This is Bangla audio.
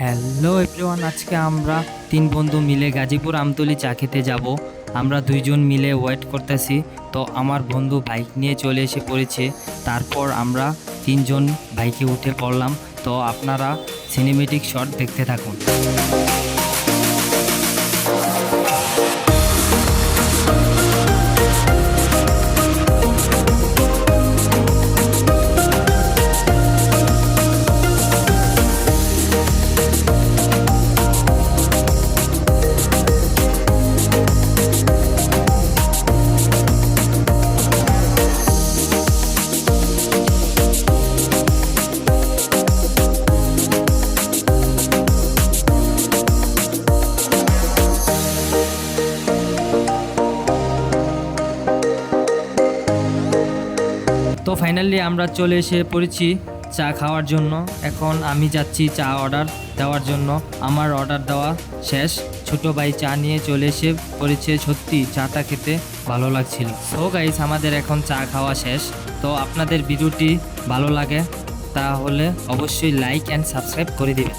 হ্যালো এভরিওয়ান আজকে আমরা তিন বন্ধু মিলে গাজীপুর আমতলি চা খেতে যাব। আমরা দুইজন মিলে ওয়েট করতেছি। তো আমার বন্ধু বাইক নিয়ে চলে এসে পড়েছে। তারপর আমরা তিনজন বাইকে উঠে পড়লাম। তো আপনারা সিনেমেটিক শট দেখতে থাকুন। তো ফাইনালি আমরা চলে এসে পড়েছি চা খাওয়ার জন্য। এখন আমি যাচ্ছি চা অর্ডার দেওয়ার জন্য। আমার অর্ডার দেওয়া শেষ। ছোট ভাই চা নিয়ে চলে এসে পড়েছে সত্যি চাটা খেতে ভালো লাগছিল। সো গাইস আমাদের এখন চা খাওয়া শেষ। তো আপনাদের ভিডিওটি ভালো লাগে, তাহলে অবশ্যই লাইক অ্যান্ড সাবস্ক্রাইব করে দিবেন।